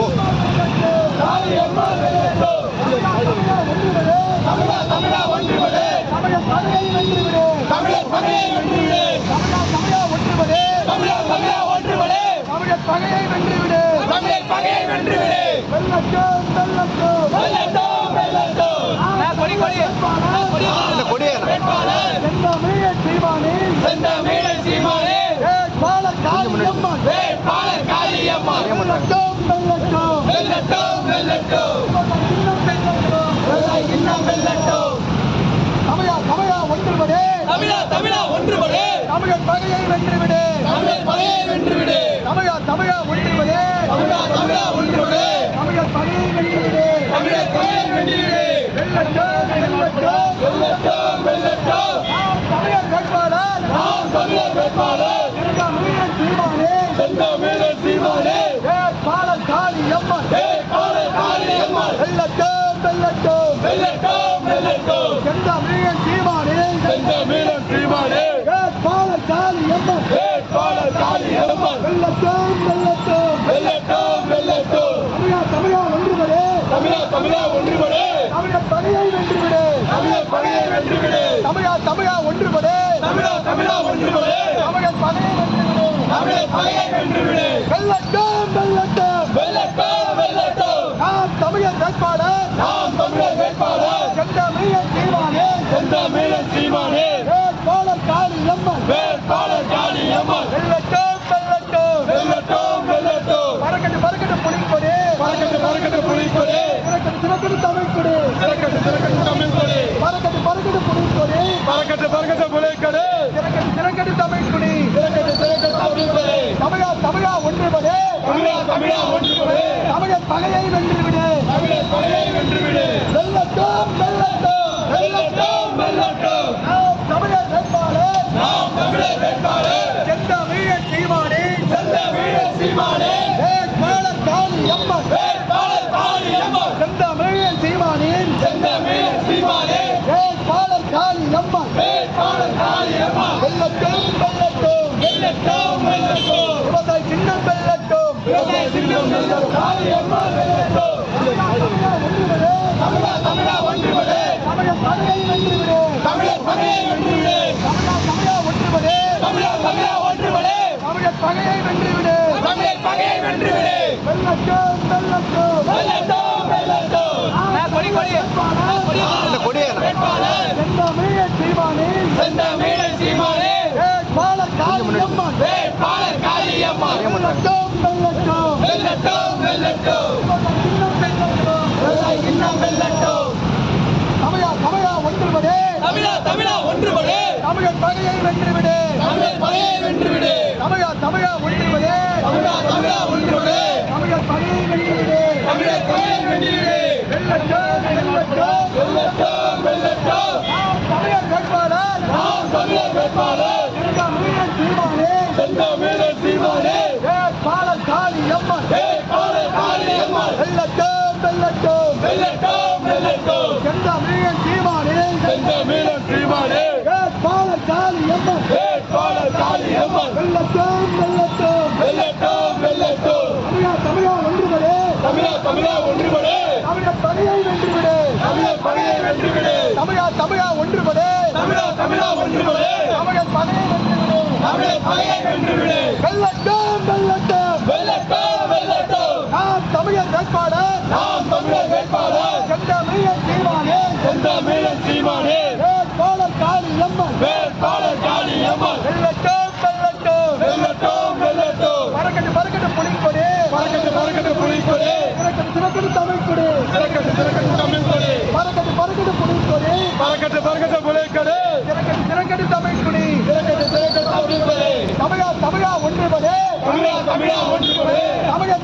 பகையை வென்றுவிடு. தமிழர் பகையை வென்றுவிடு. தமிழர் பகையை வென்றுவிடு வெள்ளட்டும் வெள்ளட்டும் வெல்லட்டும் வெல்லட்டும் கொடி கொடி வேட்பாளர் செந்தமிழ சீமானே செந்தமிழர் சீமானே வேட்பாளர் காளியம்மன் வேட்பாளர் காளியம்மா வெள்ளட்டும் வெள்ளட்டும் வெல்லட்டும் வெல்லட்டும் இன்னும் வெள்ளட்டும் இன்னும் வெல்லட்டும் தமிழா தமிழா ஒன்றுபடே. தமிழா தமிழா ஒன்றுபடு. தமிழர் பகையை வென்றுவிடு. தமிழர் பகையை வென்றுவிடு. தமிழா தமிழா ஒன்றுபடே. தமிழா தமிழா ஒன்றுபடு. தமிழர் பகையை வென்றுவிடு. தமிழர் பகையை வென்றுவிடு. வெள்ளட்டும் வெல்லட்டும் வெல்லட்டும் நாம் தமிழர் வேட்பாளர். நாம் தமிழர் வேட்பாளர். செந்தமிழ சீமானே செந்தமிழர் சீமானே வேட்பாளர் காளியம்மன் வேட்பாளர் காளியம்மாள் வெள்ளட்டும் வெள்ளட்டும் வெல்லட்டும் வெல்லட்டும் செந்தமிழ சீமானே செந்தமிழர் சீமானே வேட்பாளர் காளியம்மன் வேட்பாளர் வெள்ளட்டும் வெள்ளட்டும் வெல்லட்டும் வெல்லட்டும் தமிழா தமிழா ஒன்றுபடே தமிழா தமிழா ஒன்றுபடு தமிழர் பகையை வென்றுவிடு. தமிழர் பகையை வென்றுவிடு. தமிழா தமிழா ஒன்றுபடே தமிழா தமிழா ஒன்றுபடு தமிழர் பகையை வென்றுவிடு. தமிழர் பகையை வென்றுவிடு. வெள்ளட்டும் வெள்ளட்டும் வெல்லட்டும் வெல்லட்டும் நாம் தமிழர் வேட்பாளர். நாம் தமிழர் வேட்பாளர். செந்தமிழ சீமானே. செந்தமிழர் சீமானே. பறக்கட்டு புலிக்கொடி திறக்கட்டு திறக்கட்டு தமிழ்கொடி. திறக்கட்டு திறக்கட்டு தமிழ் கொடி பறக்கட்டு பறக்கட்டு புலிக்கொடி பறக்கட்டு பறக்கட்டு புலிக்கொடி திறக்கட்டு திறக்கட்டு தமிழ்கொடி. திறக்கட்டு திறக்கட்டு தமிழ் கொடி தமிழா தமிழா ஒன்றுபடே. தமிழா தமிழா ஒன்றுபடு. தமிழர் பகையை வென்றுவிடு. தமிழர் பகையை வென்றுவிடு வெள்ளட்டும் வெள்ளட்டும் வெல்லட்டும் வெல்லட்டும் நாம் தமிழர் வேட்பாளர் நாம் தமிழர் வேட்பாளர் செந்தமிழ சீமானே செந்தமிழர் சீமானே வேட்பாளர் காளியம்மன் வேட்பாளர் காளியம்மாள் செந்தமிழ சீமானின் செந்தமிழர் சீமானே வேட்பாளர் காளியம்மன் வேட்பாளர் காளியம்மாள் வெள்ளட்டும் வெள்ளட்டும் வெல்லட்டும் வெல்லட்டும் விவசாய சின்னம் வெள்ளட்டும் விவசாய சின்னம் வெல்லட்டும் காளியம்மாள் வெல்லட்டும் தமிழா தமிழா ஒன்றுபடு தமிழர் பகையை வென்றுவிடு தமிழர் பகையை வென்றுவிடு. தமிழர் பகையை வென்றுவிடு. வெள்ளட்டும் வெள்ளட்டும் கொடி செந்தமிழ சீமானே. சீமானே. வேட்பாளர் வேட்பாளர் வெள்ளட்டும் வெள்ளட்டும் சின்னம் வெள்ளட்டும் தமிழா தமிழா ஒன்றுபடு தமிழா தமிழா ஒன்றுபடு. தமிழர் பகையை வென்றுவிடு. தமிழர் பகையை வென்றுவிடு. தமிழா தமிழா ஒன்றுபடு. தமிழா தமிழா ஒன்றுபடு. தமிழர் பகையை வென்றுவிடு. தமிழர் பகையை வென்றுவிடு. வெள்ளட்டும் வெல்லட்டும் வெல்லட்டும் நாம் தமிழர் வேட்பாளர். நாம் தமிழர் வேட்பாளர். செந்தமிழ சீமானே. செந்தமிழர் சீமானே. வேட்பாளர் காளியம்மன் வேட்பாளர் காளியம்மாள் வெள்ளட்டும் வெள்ளட்டும் வெல்லட்டும் வெல்லட்டும் செந்தமிழ சீமானே. செந்தமிழர் சீமானே வேட்பாளர் காளியம்மன் வேட்பாளர் காளியம்மாள் வெள்ளட்டும் வெள்ளட்டும் வெல்லட்டும் வெல்லட்டும் தமிழா தமிழா ஒன்றுபடு தமிழா தமிழா ஒன்றுபடு தமிழர் பகையை வென்றுவிடு தமிழர் பகையை வென்றுவிடு தமிழா தமிழா ஒன்றுபடு தமிழா தமிழா ஒன்றுபடு தமிழர் பகையை வென்றுவிடு தமிழர் பகையை வென்றுவிடு வெள்ளட்டும் வெள்ளட்டும் வெல்லட்டும் வெல்லட்டும் நாம் தமிழர் வேட்பாளர் நாம் தமிழர் வேட்பாளர் செந்தமிழ சீமானே செந்தமிழர் சீமானே வேட்பாளர் காளியம்மன் வேட்பாளர் காளியம்மாள் வெள்ளட்டும் வெள்ளட்டும் வெல்லட்டும் வெல்லட்டும் பறக்கட்டு பறக்கட்டு புலிக்கொடி பறக்கட்டு பறக்கட்டு புலிக்கொடி திறக்கட்டு திறக்கட்டு தமிழ்கொடி திறக்கட்டு திறக்கட்டு தமிழ் கொடி பறக்கட்டு பறக்கட்டு புலிக்கொடி பறக்கட்டு பறக்கட்டு புலிக்கொடி திறக்கட்டு திறக்கட்டு தமிழ்கொடி திறக்கட்டு திறக்கட்டு தமிழ் கொடி தமிழா தமிழா ஒன்றுபடு தமிழா தமிழா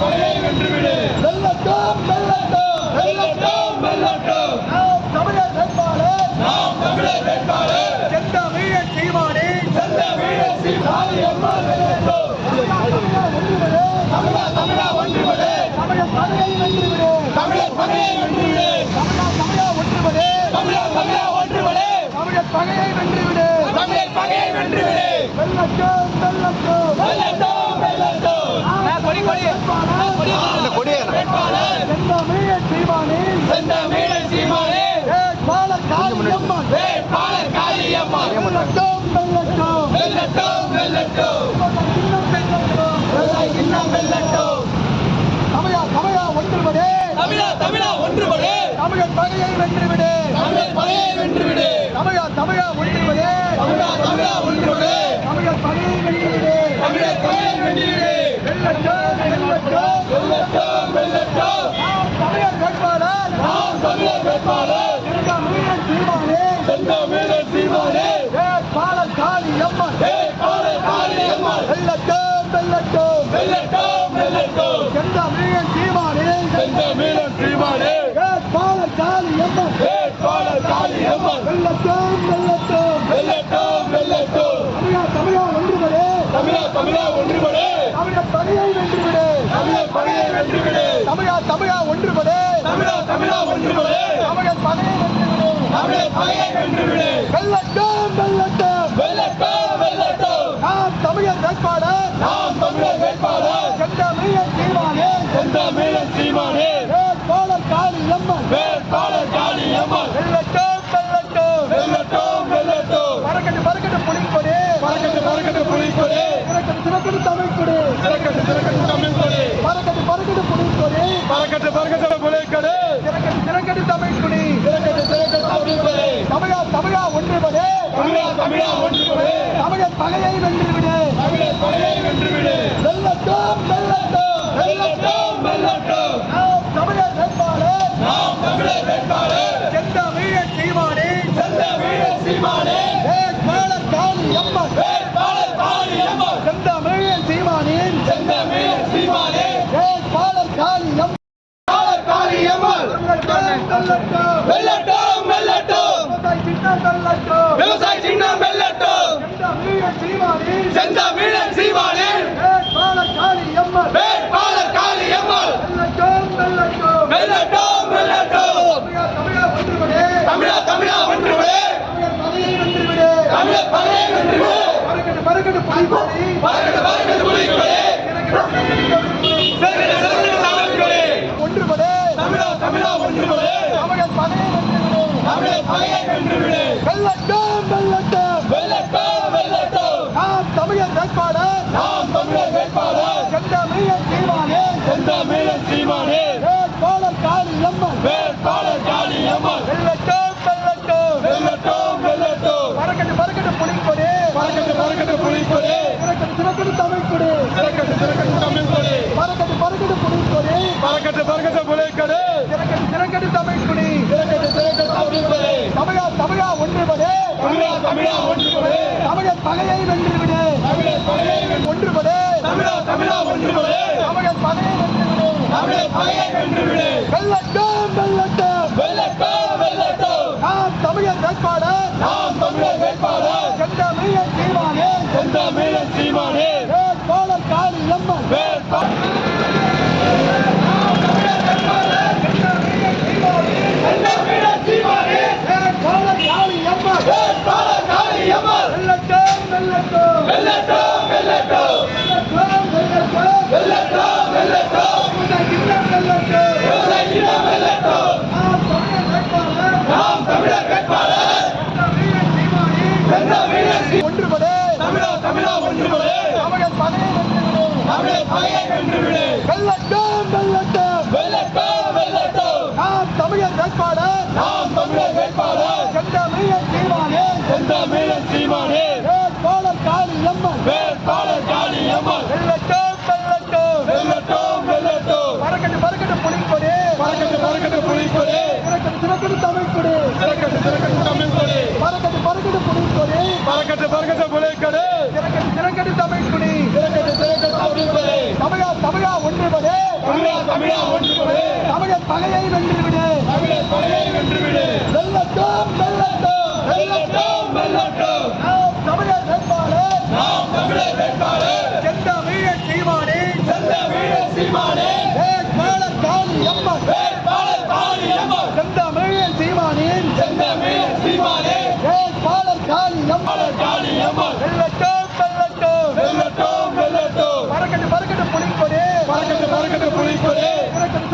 பகையை வென்றுவிடு. வெள்ளட்டும் வெள்ளட்டும் வெல்லட்டும் வெல்லட்டும். நாம் தமிழர் வேட்பாளர். நாம் தமிழர் வேட்பாளர். செந்தமிழ சீமானே. செந்தமிழர் சீமானியம்மாள் வெல்லட்டும். தமிழா ஒன்றுபடு தமிழா தமிழா ஒன்றுபடு. தமிழர் பகையை வென்றுவிடு. தமிழர் பகையை வென்றுவிடு. தமிழா தமிழா ஒன்றுபடு. தமிழா தமிழா தமிழர் பகையை வென்றுவிடு. தமிழர் பகையை வென்றுவிடு. வெள்ளட்டோம் வெள்ளட்டோம் வெள்ளட்டோம் வெள்ளட்டோம் கொடி கொடி. கொடி. செந்தமிழர் சீமானே செந்தமிழர் சீமானே வேட்பாளர் காளியம்மா வேட்பாளர் காளியம்மா வெள்ளட்டோம் வெள்ளட்டோம் வெள்ளட்டோம் வெள்ளட்டோம் இன்னும் வெள்ளட்டோம் தமிழா தமிழா தமிழர் பகையை வென்றுவிடு. தமிழர் பகையை வென்றுவிடு. தமிழா தமிழா ஒழிப்பதே தமிழா தமிழா ஒழிப்பதே தமிழா தமிழா ஒன்றுபடு. தமிழா தமிழா ஒன்றுபடு. தமிழர் பகையை வென்றுவிடு தமிழர் பகையை வென்றுவிடு வெல்லட்டும் வெல்லட்டும் விவசாய சின்னம் வெல்லட்டும் செந்தா வீரன் கொடுத்து அமைக்கூடு கள்ளத்தை நம்மளை காளி அம்மா வெல்லட்டும் வெல்லட்டும் வெல்லட்டும் வெல்லட்டும் பறக்கட்டு பறக்கட்டு புளிக்கொடே பறக்கட்டு பறக்கட்டு புளிக்கொடே பறக்கட்டு